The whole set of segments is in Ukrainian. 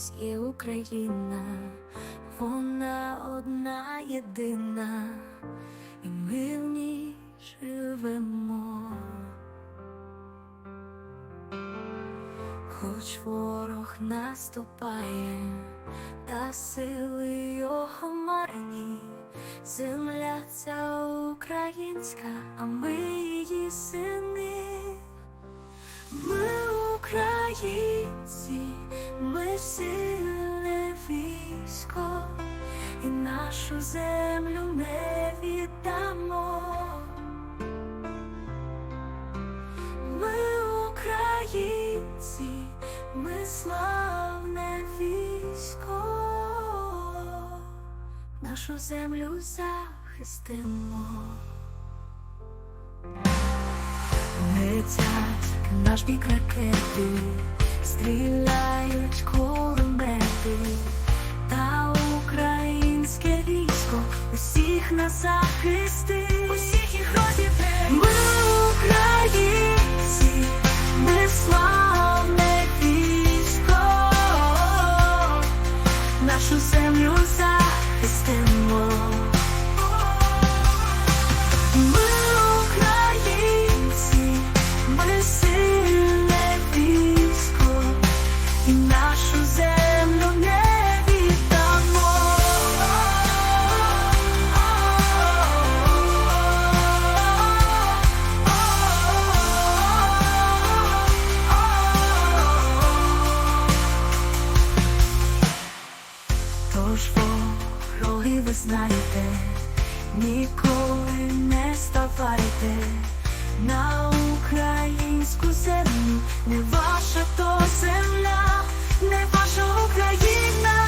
нас є Україна, вона одна єдина, і ми в ній живемо. Хоч ворог наступає, та сили його марні, земля ця українська, а ми її сини. Ми українці, ми сильне військо, і нашу землю не віддамо. Ми українці, ми славне військо, нашу землю захистимо. Наш бік ракети, стріляють кулемети, та українське військо усіх нас захистить, ви ніколи не ставайте на українську землю, не ваша то земля, не ваша Україна.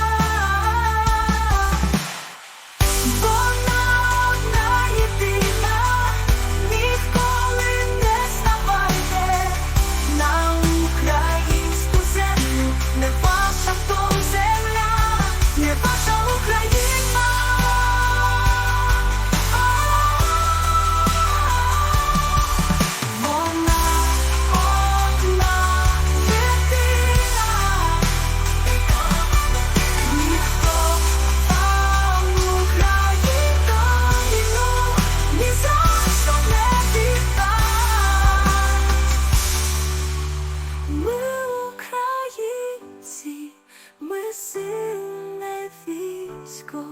Військо,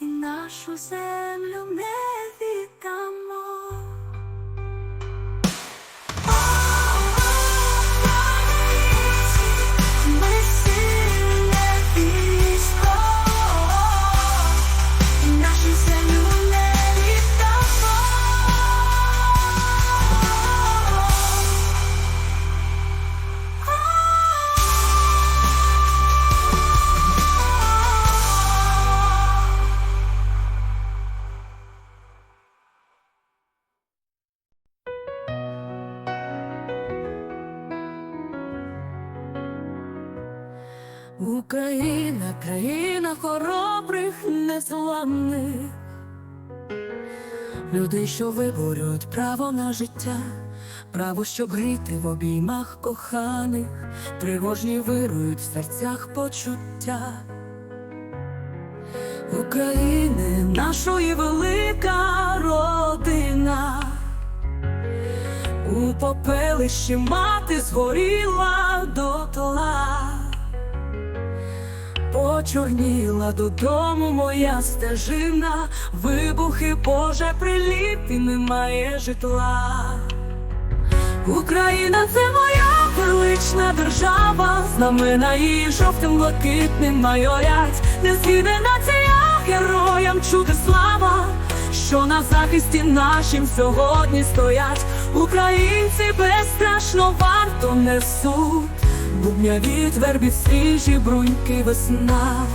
і нашу землю не виборюють право на життя, право, щоб гріти в обіймах коханих, тривожні вирують в серцях почуття. України нашої велика родина. У попелищі мати згоріла дотла, почорніла додому моя стежина, вибухи, Боже, приліп і немає житла. Україна це моя велична держава, знамена її жовтим блакитним майорять, не згине нація героям чути слава, що на захисті нашим сьогодні стоять. Українці безстрашно варто несуть, бубня від свіжі бруньки весна.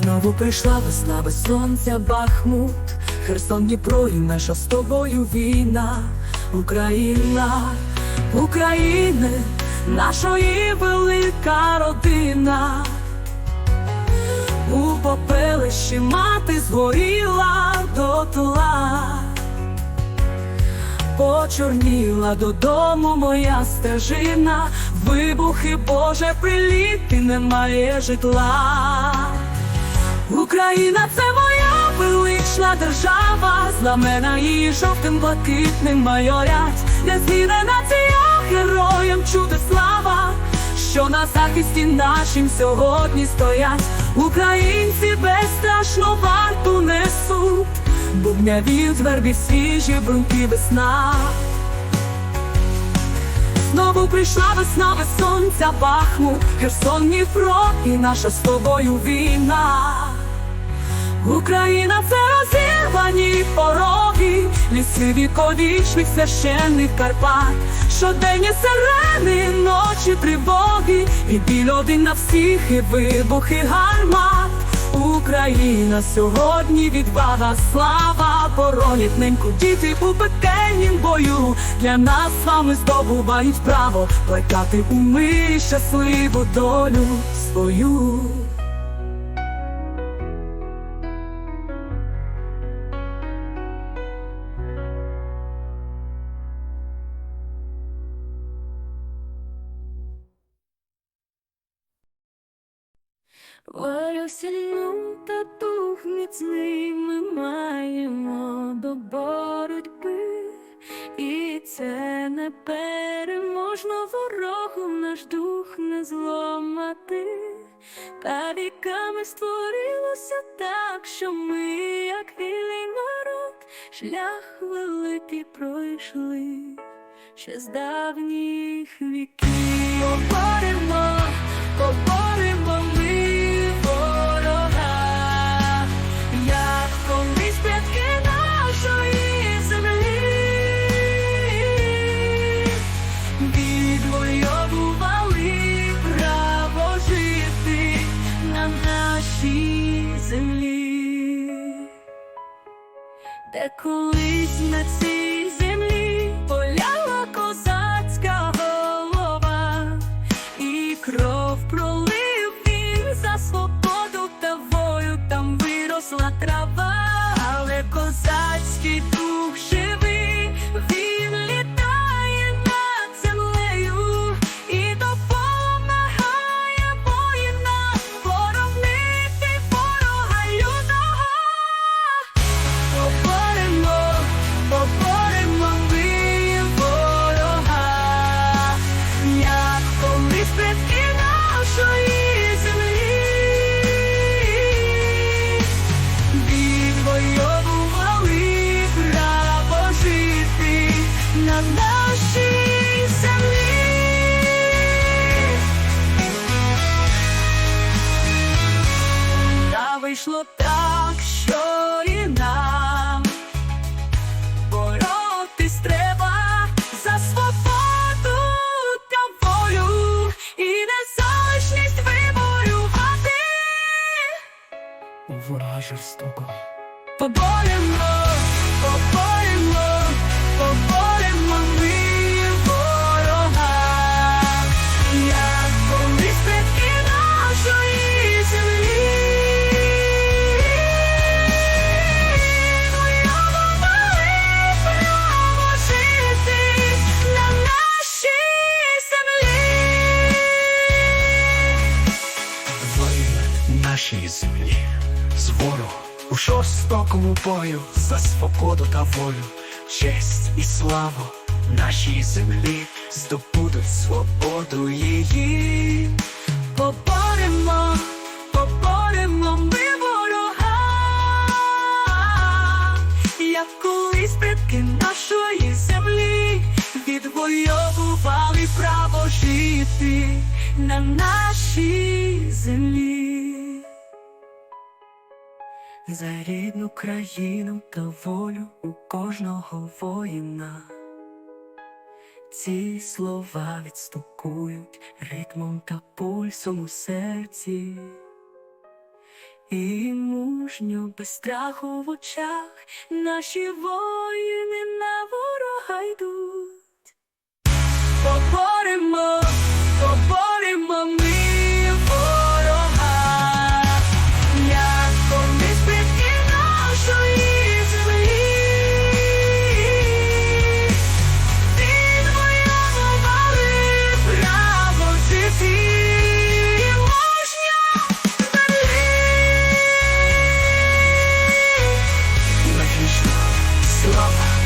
Знову прийшла весна без сонця, Бахмут, Херсон, Дніпро і наша з тобою війна, Україна, України, нашої велика родина. У попелищі мати згоріла дотла, почорніла додому моя стежина, вибухи, Боже, приліти, немає житла. Україна це моя велична держава, знамена її жовтим блакитним майорять, не згине нація героям чути слава, що на захисті нашим сьогодні стоять. Українці безстрашно варту несуть, бубняві в звербі свіжі брунки весна. Знову прийшла весна без сонця Бахмут, Херсон, Дніпро і наша з тобою війна. Україна це розірвані пороги, ліси віковічних священних Карпат, щоденні сирени, ночі тривоги, і біль один на всіх, і вибухи гармат. Україна сьогодні відвага, слава, боронять неньку діти у пекельнім бою. Для нас з вами здобувають право плекати у мирі щасливу долю свою. Волю сильну та дух міцний ми маємо до боротьби, і це не переможно ворогу наш дух не зломати, та віками створилося так, що ми, як вільний народ, шлях великий пройшли ще з давніх віків. Поборемо, поборемо колись на цій Ворога жорстоко, Поборемо, поборемо, поборемо ми ворога, як колись предки нашої землі. Воювали право жити на нашій землі. воїн нашій землі, у жорстокому бою за свободу та волю, честь і славу нашій землі здобудуть свободу її. Поборемо, поборемо ми ворога, як колись предки нашої землі відвоювали право жити на нашій землі. За рідну країну та волю у кожного воїна. Ці слова відстукують ритмом та пульсом у серці. І мужньо без страху в очах наші воїни на ворога йдуть. Поборемо,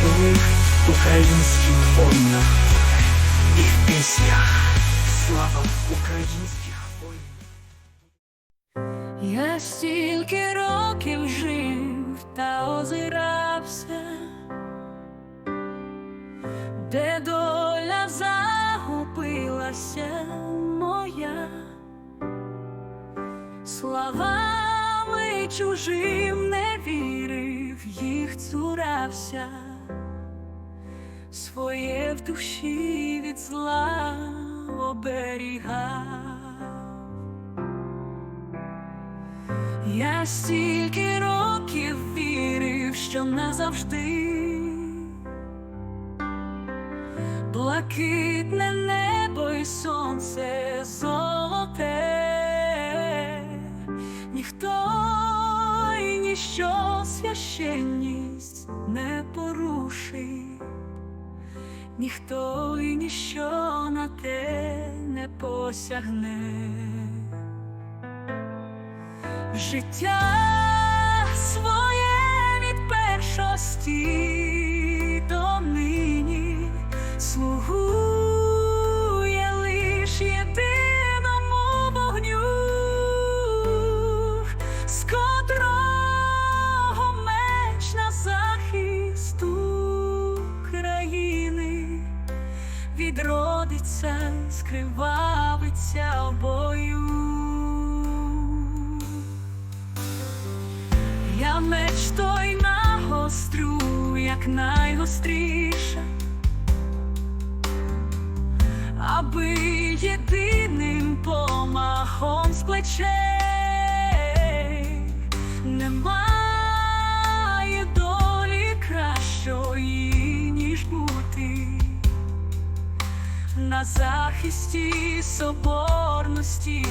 живих українських воїнах і в піснях. Слава українських воїн. Я стільки років жив та озирався, де доля загубилася моя, словами чужим не вірив, їх цурався своє в душі від зла оберігав. Я стільки років вірив, що назавжди блакитне небо і сонце золоте, ніхто і ніщо священність не порушить, ніхто і ніщо на те не посягне. Життя своє від першості до нині. Слугує в бою. Я меч той нагострю, як найгостріше, аби єдиним помахом з плечей на захисті соборності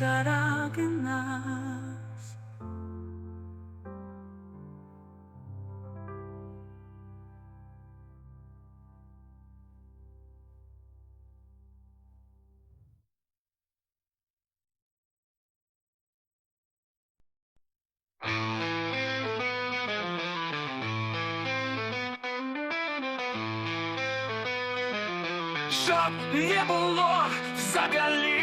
заради нас. Щоб не було взагалі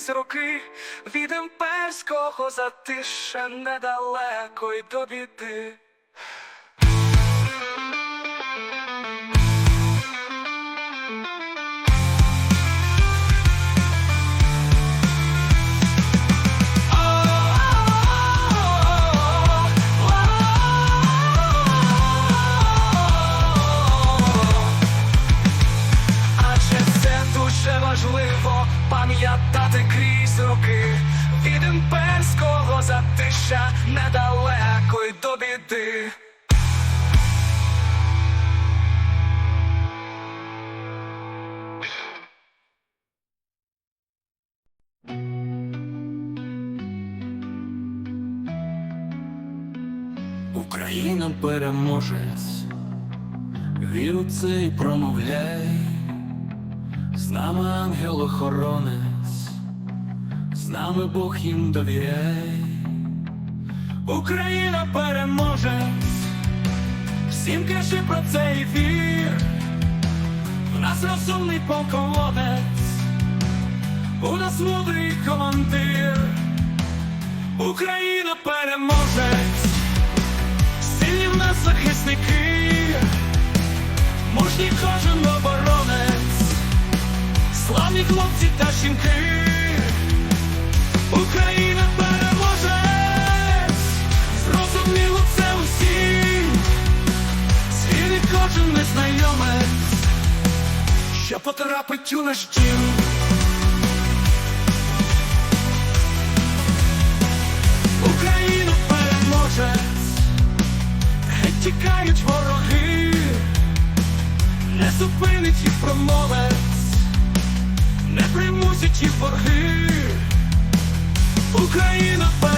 крізь роки від імперського затиша недалеко й до біди. Україна переможець, всім кажи про це і вір. В нас розумний полководець, у нас мудрий командир. Україна переможець. Сильні в нас захисники, мужній кожен оборонець, славні хлопці та жінки, Україна зрозуміло це усім, звільнить кожен незнайомець, що потрапить у наш дім. Україна переможе. Геть тікають вороги, не зупинить їх промовець, не примусить їх борги. Україна переможе,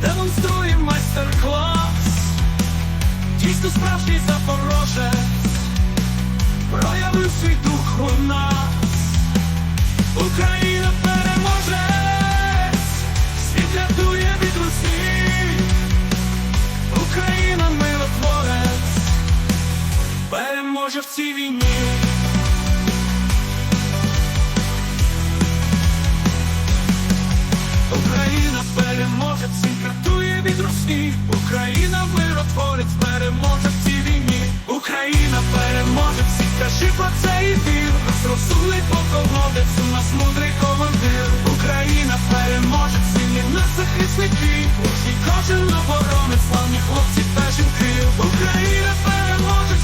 демонструє майстер-клас, дійсно справжній запорожець, проявив свій дух у нас. Україна переможе, світ рятує від Русі. Україна миротворець переможе в цій війні. Переможе, всіх рятує від русні. Україна миротворець переможе в цій війні. Україна переможе, всіх кажи про це і вір. Розумний полководець, у нас мудрий командир. Україна переможе, сильні нас захисники. Усі кожен оборонець, славні хлопці та жінки. Україна переможе,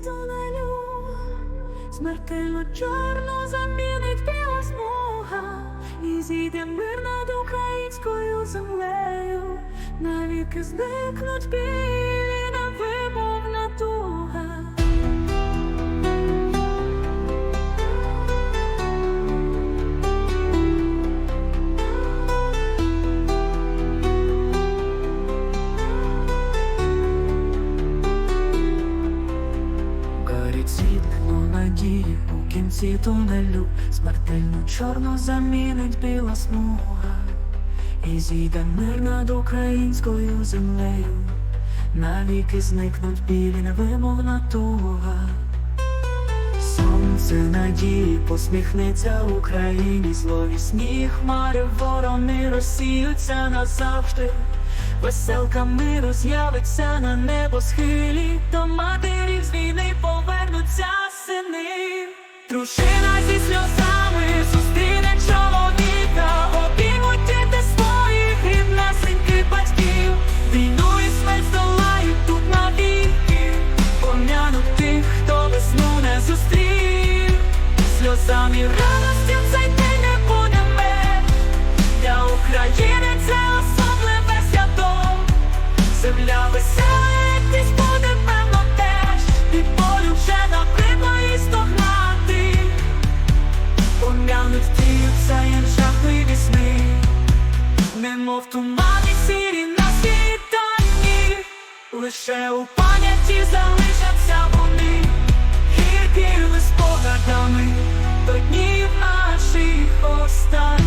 тунелю Смертельно чорно замінить біла смуга І зійде мир над українською землею. Навіки зникнуть білі невимовна туга кінці тунелю, смертельно чорно замінить біла смуга, і зійде мир над українською землею, навіки зникнуть білі невимовна туга. Сонце надії посміхнеться Україні, зловісні хмари ворони розсіються назавжди. Веселка миру з'явиться на небосхилі, до матері з війни повернуться сини. Дружина зі сльозами зустріне чоловіка, обіймуть діти своїх Війну і смерть здолають тут навіки, пом'януть тих, хто весну не зустрів, сльозами радості цей день не буде мир. Для України це особливе свято, земля веселитись всяєн жахливі сни. Немов тумані сірі на світанні, лише у пам'яті залишаться вони, гіркими спогадами до днів наших останніх.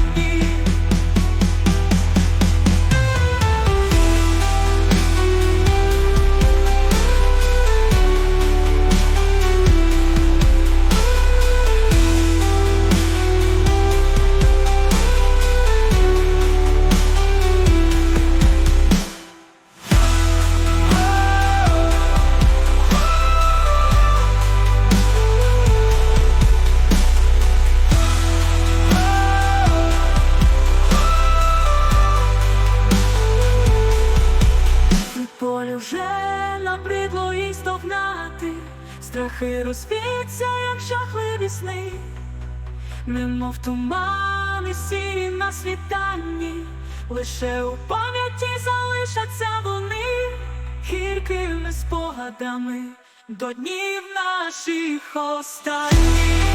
До днів наших останніх.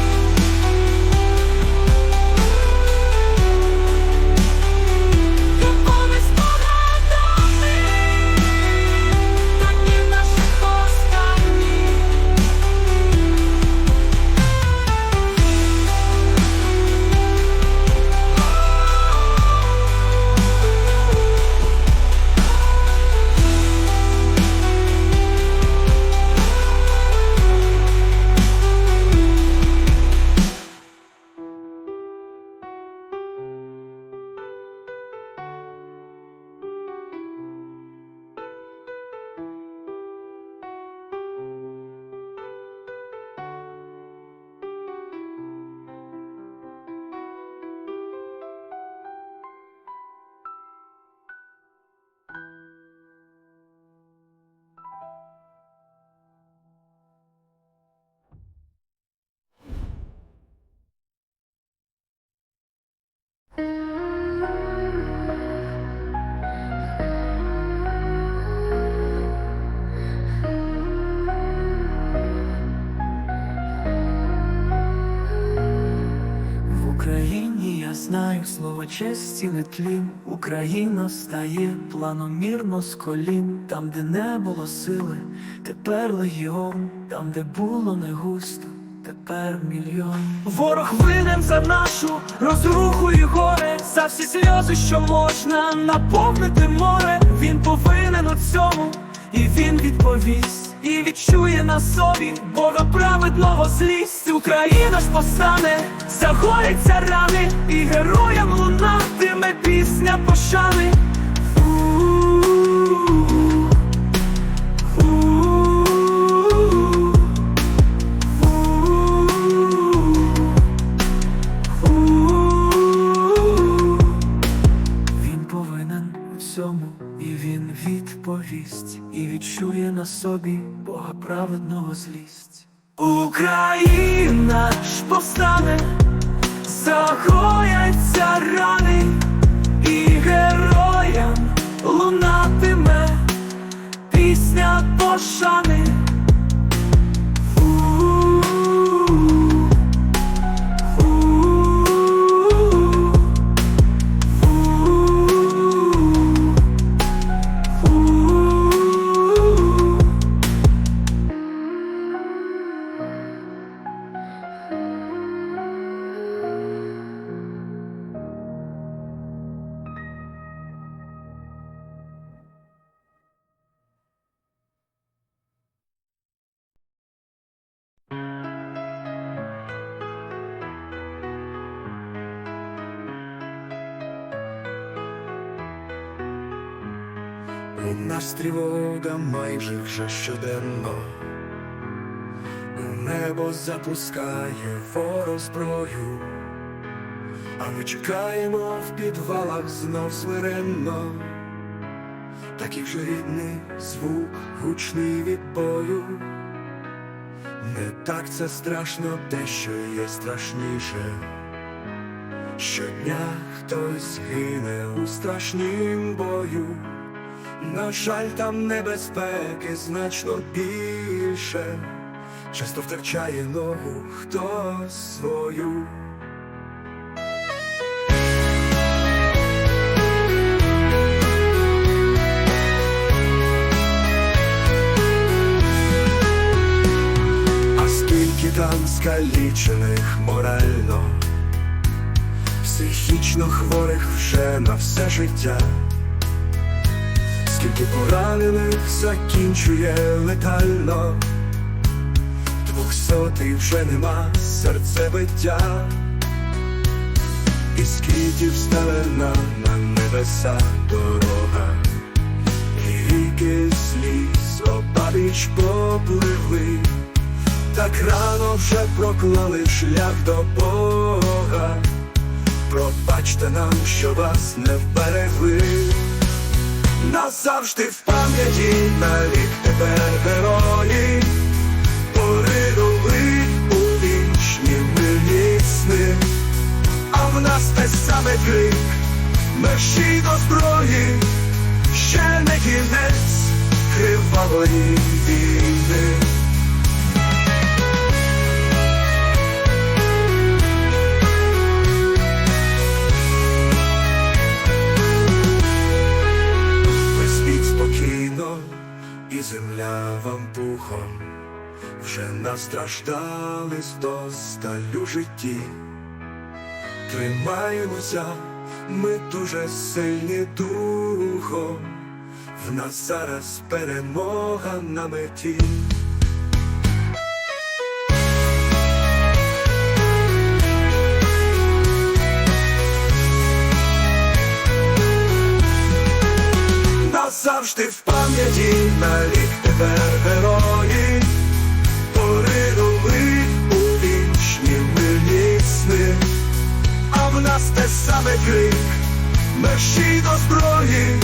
Слово честі не тлін. Україна стає планомірно з колін. Там, де не було сили, тепер легіон, там, де було не густо, тепер мільйон. Ворог винен за нашу розруху і горе, за всі сльози, що можна наповнити море. Він повинен у цьому, і він відповість. І відчує на собі Бога праведного злість Україна ж постане, загоїться рани, і героям лунатиме пісня пошани. Нас тривога майже вже щоденно, небо запускає ворог зброю, а ми чекаємо в підвалах знов свиренно, такий вже рідний звук, гучний від бою. Не так це страшно, те, що є страшніше. Щодня хтось гине у страшнім бою. На жаль, там небезпеки значно більше. Часто втрачає ногу хтось свою. А скільки там скалічених морально, психічно хворих вже на все життя, скільки поранених закінчує летально, двохсотий вже нема серцебиття, і скільки вставлена на небеса дорога, і ріки сліз обабіч попливли. Так рано вже проклали шлях до Бога. Пробачте нам, що вас не вберегли. Назавжди в пам'яті навік тепер герої, поринули у вічні мирні сни, а в нас те саме крик, мерщій до зброї, ще не кінець кривавої війни. Вам пухом, вже настраждались до сталю житті. Тримаємося, ми дуже сильні духом, в нас зараз перемога на меті. Мерщій до зброї,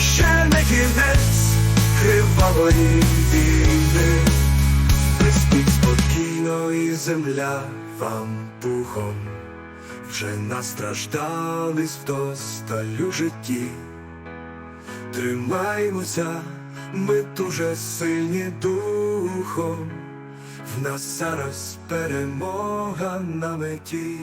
ще не кінець кривавої війни. Приспіть спокійно і земля вам пухом, вже настраждались вдосталь у житті. Тримаємося, ми дуже сильні духом, в нас зараз перемога на меті.